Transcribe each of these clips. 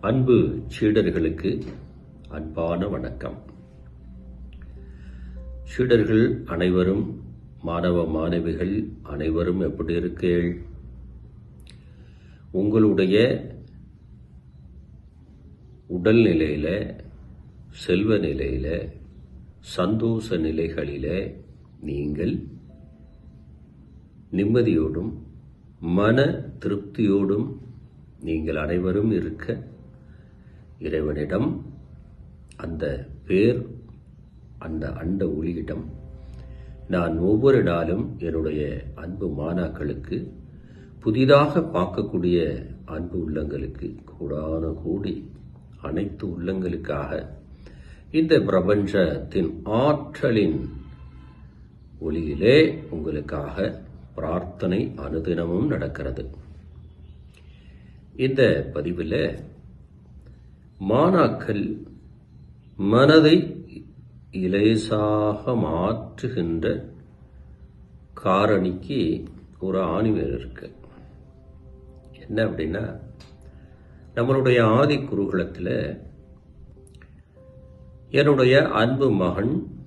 அன்பு சீடர்களுக்கு அன்பான வணக்கம். சீடர்கள் அனைவரும் மாணவ மாணவிகள் அனைவரும் எப்படி இருக்கீள் உங்களுடைய உடல் நிலையில் செல்வ நிலையில சந்தோஷ நிலைகளில நீங்கள் நிம்மதியோடும் மன திருப்தியோடும் நீங்கள் அனைவரும் இருக்க இறைவனிடம் அந்த பேர் அந்த அண்ட ஒளியிடம் நான் ஒவ்வொரு நாளும் என்னுடைய அன்பு மாணாக்களுக்கு புதிதாக பார்க்கக்கூடிய அன்பு உள்ளங்களுக்கு கூடான கூடி அனைத்து உள்ளங்களுக்காக இந்த பிரபஞ்சத்தின் ஆற்றலின் ஒளியிலே உங்களுக்காக பிரார்த்தனை அனுதினமும் நடக்கிறது. இந்த பதிவில் மாணாக்கள் மனதை இலேசாக மாற்றுகின்ற காரணிக்கு ஒரு ஆணிவேர் இருக்கு. என்ன அப்படின்னா நம்மளுடைய ஆதி குருகுலத்தில் என்னுடைய அன்பு மகன்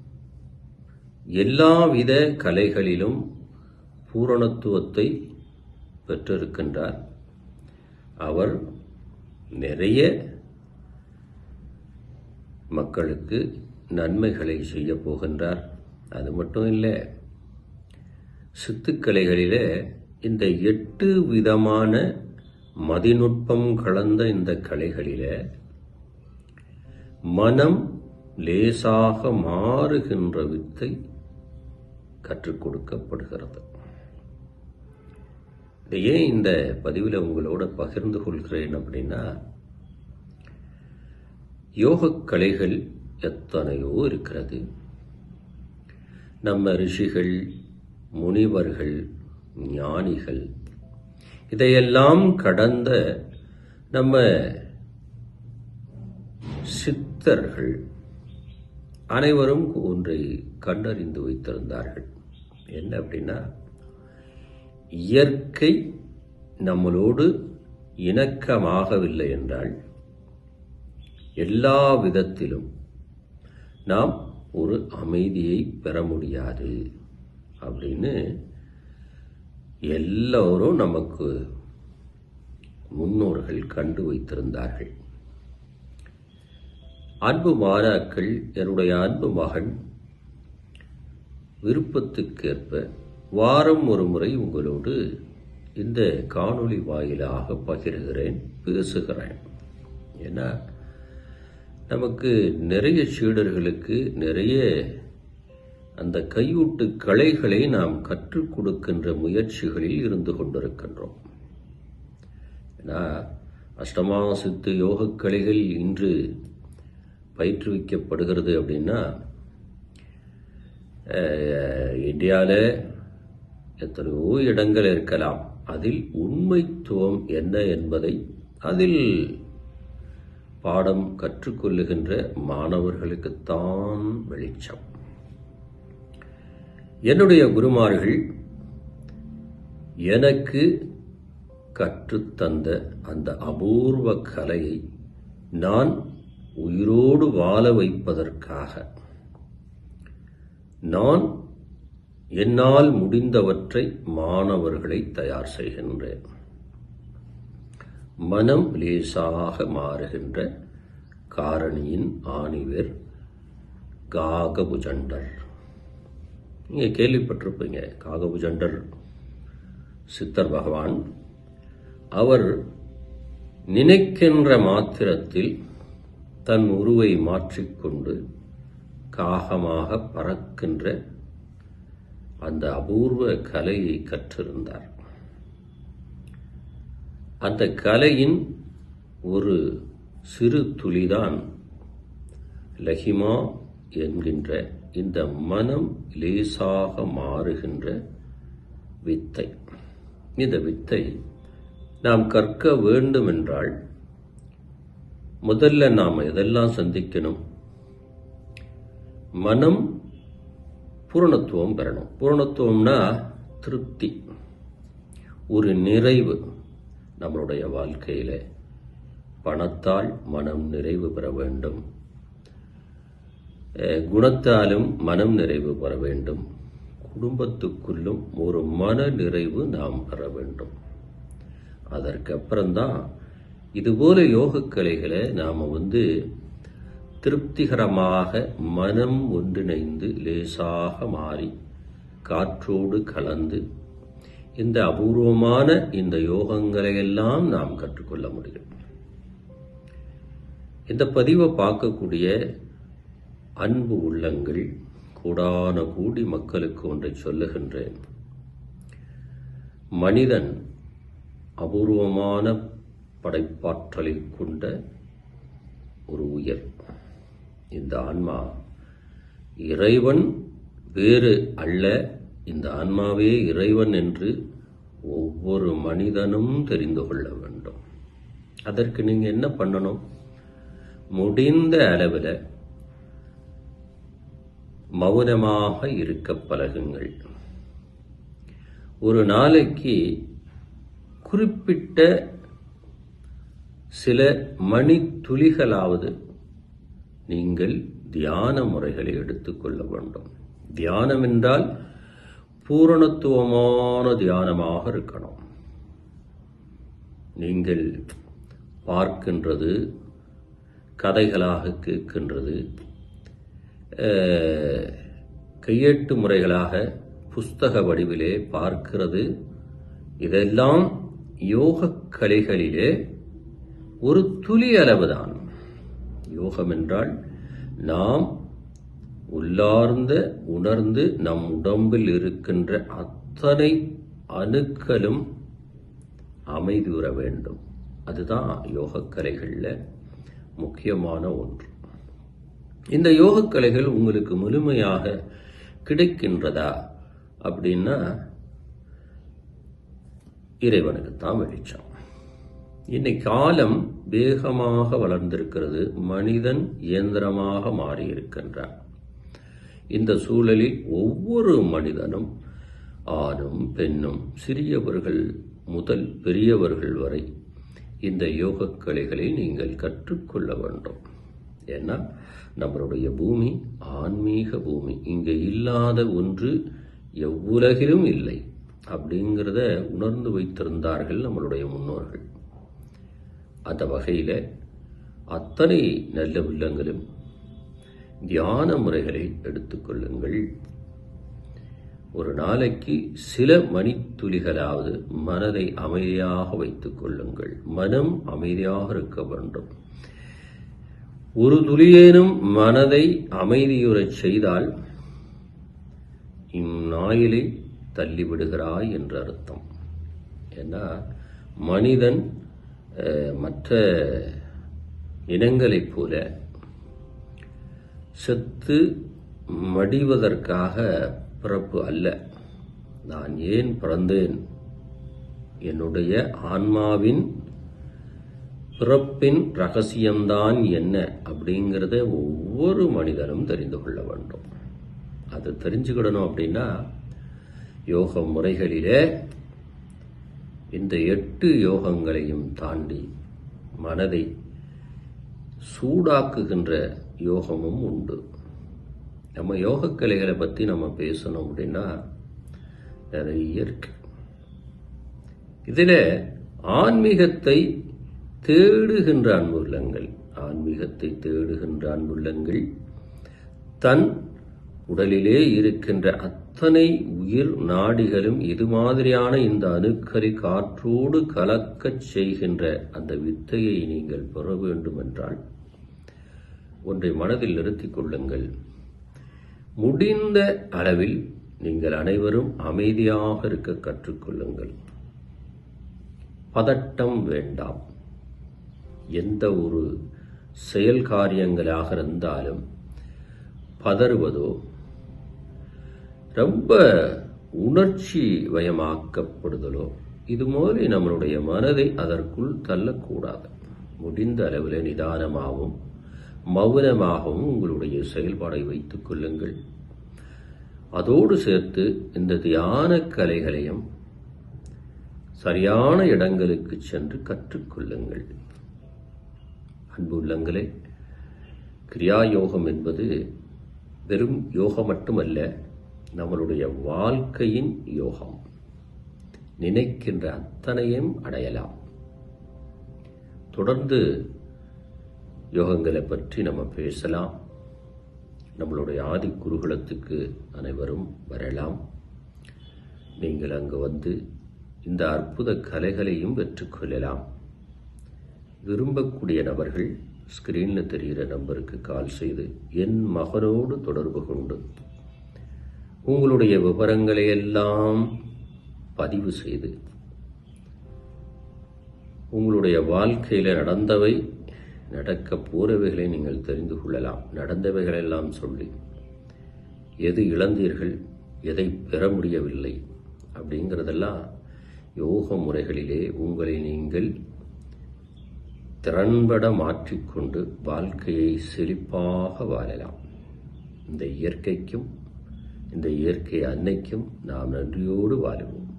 எல்லாவித கலைகளிலும் பூரணத்துவத்தை பெற்றிருக்கின்றார். அவர் நிறைய மக்களுக்கு நன்மைகளை செய்ய போகின்றார். அது மட்டும் இல்லை சித்துக்கலைகளிலே இந்த எட்டு விதமான மதிநுட்பம் கலந்த இந்த கலைகளிலே மனம் லேசாக மாறுகின்ற வித்தை கற்றுக் கொடுக்கப்படுகிறது. ஏன் இந்த பதிவில் உங்களோட பகிர்ந்து கொள்கிறேன் அப்படின்னா யோகக் கலைகள் எத்தனையோ இருக்கிறது. நம்ம ரிஷிகள் முனிவர்கள் ஞானிகள் இதையெல்லாம் கடந்த நம்ம சித்தர்கள் அனைவரும் ஒன்றை கண்டறிந்து வைத்திருந்தார்கள். என்ன அப்படின்னா இயற்கை நம்மளோடு இணக்கமாகவில்லை என்றால் எல்லா விதத்திலும் நாம் ஒரு அமைதியை பெற முடியாது. அப்படின்னு எல்லோரும் நமக்கு முன்னோர்கள் கண்டு வைத்திருந்தார்கள். அன்பு மாணாக்கள் என்னுடைய அன்பு மகன் விருப்பத்துக்கேற்ப வாரம் ஒரு முறை உங்களோடு இந்த காணொளி வாயிலாக பகிர்கிறேன் பேசுகிறேன். ஏன்னா நமக்கு நிறைய சீடர்களுக்கு நிறைய அந்த கையூட்டு கலைகளை நாம் கற்றுக் கொடுக்கின்ற முயற்சிகளில் இருந்து கொண்டிருக்கின்றோம். ஏன்னா அஷ்டமா சித்து யோகக் கலைகள் இன்று பயிற்றுவிக்கப்படுகிறது அப்படின்னா இந்தியாவில் எத்தனையோ இடங்கள் இருக்கலாம். அதில் உண்மைத்துவம் என்ன என்பதை அதில் பாடம் கற்றுக்கொள்ளுகின்ற மாணவர்களுக்குத்தான் வெளிச்சம். என்னுடைய குருமார்கள் எனக்கு கற்றுத்தந்த அந்த அபூர்வ கலையை நான் உயிரோடு வாழ வைப்பதற்காக நான் என்னால் முடிந்தவற்றை மாணவர்களை தயார் செய்கின்றேன். மனம் லேசாக மாறுகின்ற காரணியின் ஆணிவர் காகபுஜண்டர். நீங்கள் கேள்விப்பட்டிருப்பீங்க காகபுஜண்டர் சித்தர் பகவான். அவர் நினைக்கின்ற மாத்திரத்தில் தன் உருவை மாற்றிக்கொண்டு காகமாக பறக்கின்ற அந்த அபூர்வ கலையை கற்றிருந்தார். அந்த கலையின் ஒரு சிறு துளிதான் லஹிமா என்கின்ற இந்த மனம் லேசாக மாறுகின்ற வித்தை. இந்த வித்தை நாம் கற்க வேண்டுமென்றால் முதல்ல நாம் எதெல்லாம் சந்திக்கணும்? மனம் பூரணத்துவம் பெறணும். பூரணத்துவம்னா திருப்தி ஒரு நிறைவு. நம்மளுடைய வாழ்க்கையில் பணத்தால் மனம் நிறைவு பெற வேண்டும். குணத்தாலும் மனம் நிறைவு பெற வேண்டும். குடும்பத்துக்குள்ளும் ஒரு மன நிறைவு நாம் பெற வேண்டும். அதற்கு அப்புறம்தான் இதுபோல யோகக்கலைகளை நாம் வந்து திருப்திகரமாக மனம் ஒன்றிணைந்து லேசாக மாறி காற்றோடு கலந்து இந்த அபூர்வமான இந்த யோகங்களை எல்லாம் நாம் கற்றுக்கொள்ள முடியும். இந்த பதிவை பார்க்கக்கூடிய அன்பு உள்ளங்கள் கூடான கூடி மக்களுக்கு ஒன்றை சொல்லுகின்றேன். மனிதன் அபூர்வமான படைப்பாற்றலை கொண்ட ஒரு உயர். இந்த ஆன்மா இறைவன் வேறு அல்ல இந்த ஆன்மாவே இறைவன் என்று ஒவ்வொரு மனிதனும் தெரிந்து கொள்ள வேண்டும். அதற்கு நீங்கள் என்ன பண்ணணும்? முடிந்த அளவில் மௌனமாக இருக்க பழகுங்கள். ஒரு நாளைக்கு குறிப்பிட்ட சில மணி துளிகளாவது நீங்கள் தியான முறைகளை எடுத்துக்கொள்ள வேண்டும். தியானம் என்றால் பூரணத்துவமான தியானமாக இருக்கணும். நீங்கள் பார்க்கின்றது கதைகளாக கேட்கின்றது கையேட்டு கையெட்டு முறைகளாக புஸ்தக வடிவிலே பார்க்கிறது. இதெல்லாம் யோக கலைகளிலே ஒரு துளி அளவுதான். யோகம் என்றால் நாம் உள்ளார்ந்த உணர்ந்து நம் உடம்பில் இருக்கின்ற அத்தனை அணுக்களும் அமைதியுற வேண்டும். அதுதான் யோகக்கலைகளில் முக்கியமான ஒன்று. இந்த யோகக்கலைகள் உங்களுக்கு முழுமையாக கிடைக்கின்றதா அப்படின்னா இறைவனுக்கு தான் வெளிச்சம். இன்னைக்கு காலம் வேகமாக வளர்ந்திருக்கிறது. மனிதன் இயந்திரமாக மாறியிருக்கின்றான். இந்த சூழலில் ஒவ்வொரு மனிதனும் ஆணும் பெண்ணும் சிறியவர்கள் முதல் பெரியவர்கள் வரை இந்த யோக கலைகளை நீங்கள் கற்றுக்கொள்ள வேண்டும். ஏன்னா நம்மளுடைய பூமி ஆன்மீக பூமி. இங்கே இல்லாத ஒன்று எவ்வுலகிலும் இல்லை அப்படிங்கிறத உணர்ந்து வைத்திருந்தார்கள் நம்மளுடைய முன்னோர்கள். அந்த வகையில் அத்தனை நல்ல உள்ளங்களும் தியான முறைகளை எடுத்துக்கொள்ளுங்கள் ஒரு நாளைக்கு சில மணித்துளிகளாவது மனதை அமைதியாக வைத்துக் கொள்ளுங்கள். மனம் அமைதியாக இருக்க வேண்டும். ஒரு துளியேனும் மனதை அமைதியுறச் செய்தால் இந்நாயிலை தள்ளிவிடுகிறாய் என்று அர்த்தம். ஏன்னா மனிதன் மற்ற இனங்களைப் போல செத்து மடிவதற்காக பிறப்பு அல்ல. நான் ஏன் பிறந்தேன்? என்னுடைய ஆன்மாவின் பிறப்பின் ரகசியம்தான் என்ன அப்படிங்கிறத ஒவ்வொரு மனிதனும் தெரிந்து கொள்ள வேண்டும். அது தெரிஞ்சுக்கிடணும் அப்படின்னா யோக முறைகளிலே இந்த எட்டு யோகங்களையும் தாண்டி மனதை சூடாக்குகின்ற யோகமும் உண்டு. நம்ம யோகக்கலைகளை பற்றி நம்ம பேசணும் அப்படின்னா நிறைய இருக்கு. இதில் ஆன்மீகத்தை தேடுகின்ற அன்புள்ளங்கள் ஆன்மீகத்தை தேடுகின்ற அன்புள்ளங்கள் தன் உடலிலே இருக்கின்ற அத்தனை உயிர் நாடிகளும் இது மாதிரியான இந்த அணுக்களை காற்றோடு கலக்கச் செய்கின்ற அந்த வித்தையை நீங்கள் பெற வேண்டும் என்றால் ஒன்றை மனதில் நிறுத்திக் கொள்ளுங்கள். முடிந்த அளவில் நீங்கள் அனைவரும் அமைதியாக இருக்க கற்றுக்கொள்ளுங்கள் பதட்டம் வேண்டாம். எந்த ஒரு செயல் காரியங்களாக இருந்தாலும் பதறுவதோ ரொம்ப உணர்ச்சி வயமாக்கப்படுதலோ இது மாதிரி நம்மளுடைய மனதை அதற்குள் தள்ளக்கூடாது. முடிந்த அளவில் நிதானமாகவும் மௌனமாகவும் உங்களுடைய செயல்பாடை வைத்துக் கொள்ளுங்கள். அதோடு சேர்த்து இந்த தியான கலைகளையும் சரியான இடங்களுக்கு சென்று கற்றுக்கொள்ளுங்கள். அன்பு உள்ளங்களே கிரியா யோகம் என்பது வெறும் யோகம் மட்டுமல்ல நம்மளுடைய வாழ்க்கையின் யோகம். நினைக்கின்ற அத்தனையும் அடையலாம். தொடர்ந்து யோகங்களை பற்றி நம்ம பேசலாம். நம்மளுடைய ஆதி குருகுலத்துக்கு அனைவரும் வரலாம். நீங்கள் அங்கு வந்து இந்த அற்புத கலைகளையும் பெற்றுக்கொள்ளலாம் விரும்பக்கூடிய நபர்கள் ஸ்கிரீனில் தெரிகிற நம்பருக்கு கால் செய்து என் மகனோடு தொடர்பு கொண்டு உங்களுடைய விவரங்களை எல்லாம் பதிவு செய்து உங்களுடைய வாழ்க்கையில் நடந்தவை நடக்க போறவைகளை நீங்கள் தெரிந்து கொள்ளலாம். நடந்தவைகளெல்லாம் சொல்லி எது இழந்தீர்கள்? எதை பெற முடியவில்லை? அப்படிங்கிறதெல்லாம் யோக முறைகளிலே உங்களை நீங்கள் திறன்பட மாற்றிக்கொண்டு வாழ்க்கையை செழிப்பாக வாழலாம். இந்த இயற்கைக்கும் இந்த இயற்கை அன்னைக்கும் நாம் நன்றியோடு வாழுவோம்.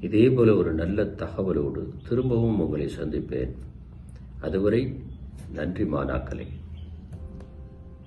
இதே போல ஒரு நல்ல தகவலோடு திரும்பவும் உங்களை சந்திப்பேன். அதுவரை நன்றி மாணாக்களே